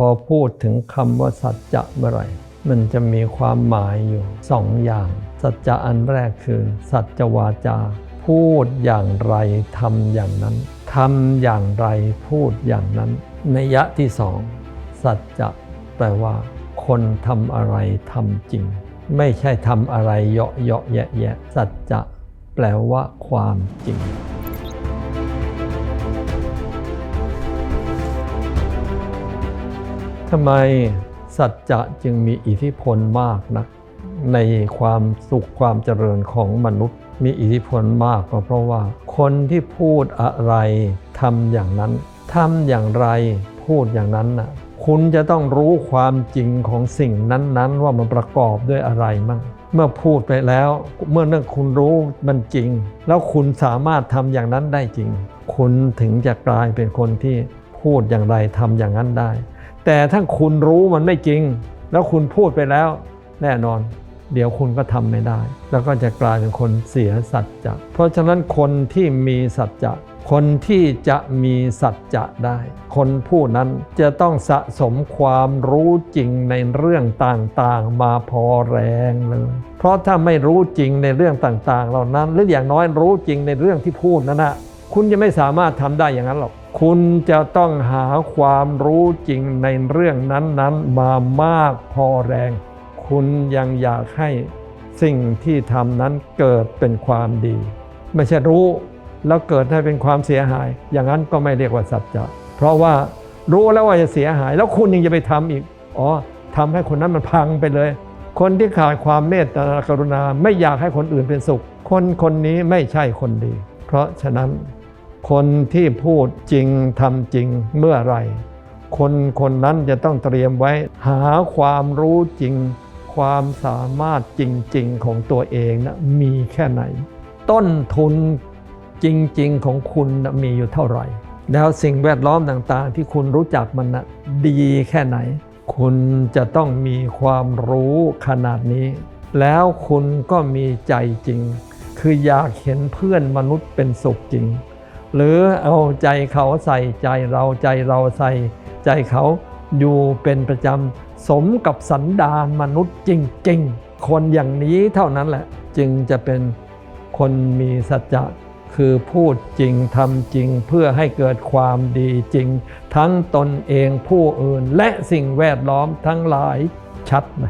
พอพูดถึงคำว่าสัจจะเมื่อไหร่มันจะมีความหมายอยู่สองอย่าง สัจจะอันแรกคือสัจวาจา พูดอย่างไรทำอย่างนั้นทำอย่างไรพูดอย่างนั้นนัยะที่สองสัจจะแปลว่า คนทำอะไรทำจริง ไม่ใช่ทำอะไรเยาะเยาะแยะแยะสัจจะแปลว่าความจริง ทำไมสัจจะจึงมีอิทธิพลมากนัก ในความสุขความเจริญของมนุษย์ มีอิทธิพลมากก็เพราะว่า คนที่พูดอะไรทำอย่างนั้นทำอย่างไรพูดอย่างนั้นน่ะคุณจะต้องรู้ความจริงของสิ่งนั้นๆ ว่ามันประกอบด้วยอะไรมั่งเมื่อพูดไปแล้ว เมื่อเนื่องคุณรู้มันจริง แล้วคุณสามารถทำอย่างนั้นได้จริง คุณถึงจะกลายเป็นคนที่พูดอย่างไรทำอย่างนั้นได้ แต่ถ้าคุณรู้มันไม่จริง แล้วคุณพูดไปแล้ว แน่นอน เดี๋ยวคุณก็ทำไม่ได้ แล้วก็จะกลายเป็นคนเสียสัจจะเพราะฉะนั้นคนที่มีสัจจะคนที่จะมีสัจจะได้ คนผู้นั้นจะต้องสะสมความรู้จริงในเรื่องต่างๆ มาพอแรงเลย เพราะถ้าไม่รู้จริงในเรื่องต่างๆ เหล่านั้น หรืออย่างน้อยรู้จริงในเรื่องที่พูดนั้นนะคุณจะไม่สามารถทำได้อย่างนั้นหรอก คุณจะต้องหาความรู้จริงในเรื่องนั้นๆ มามากพอแรง คุณยังอยากให้สิ่งที่ทำนั้นเกิดเป็นความดี ไม่ใช่รู้แล้วเกิดให้เป็นความเสียหาย อย่างนั้นก็ไม่เรียกว่าสัจจะเพราะว่ารู้แล้วว่าจะเสียหาย แล้วคุณยังจะไปทำอีกอ๋อทำให้คนนั้นมันพังไปเลย คนที่ขาดความเมตตากรุณาไม่อยากให้คนอื่นเป็นสุข คนคนนี้ไม่ใช่คนดี เพราะฉะนั้น คนที่พูดจริงทำจริงเมื่อไรคนคนนั้นจะต้องเตรียมไว้หาความรู้จริง ความสามารถจริง ๆ ของตัวเองนะมีแค่ไหน ต้นทุนจริง ๆ ของคุณนะมีอยู่เท่าไหร่ แล้วสิ่งแวดล้อมต่างๆ ที่คุณรู้จักมันนะดีแค่ไหน คุณจะต้องมีความรู้ขนาดนี้ แล้วคุณก็มีใจจริง คืออยากเห็นเพื่อนมนุษย์เป็นสุขจริง หรือเอาใจเขาใส่ใจเราใจเราใส่ ใจเขาอยู่เป็นประจำสมกับสันดานมนุษย์จริงๆ คนอย่างนี้เท่านั้นแหละ จึงจะเป็นคนมีสัจจะคือพูดจริงทำจริงเพื่อให้เกิดความดีจริง ทั้งตนเองผู้อื่นและสิ่งแวดล้อมทั้งหลายชัดไหม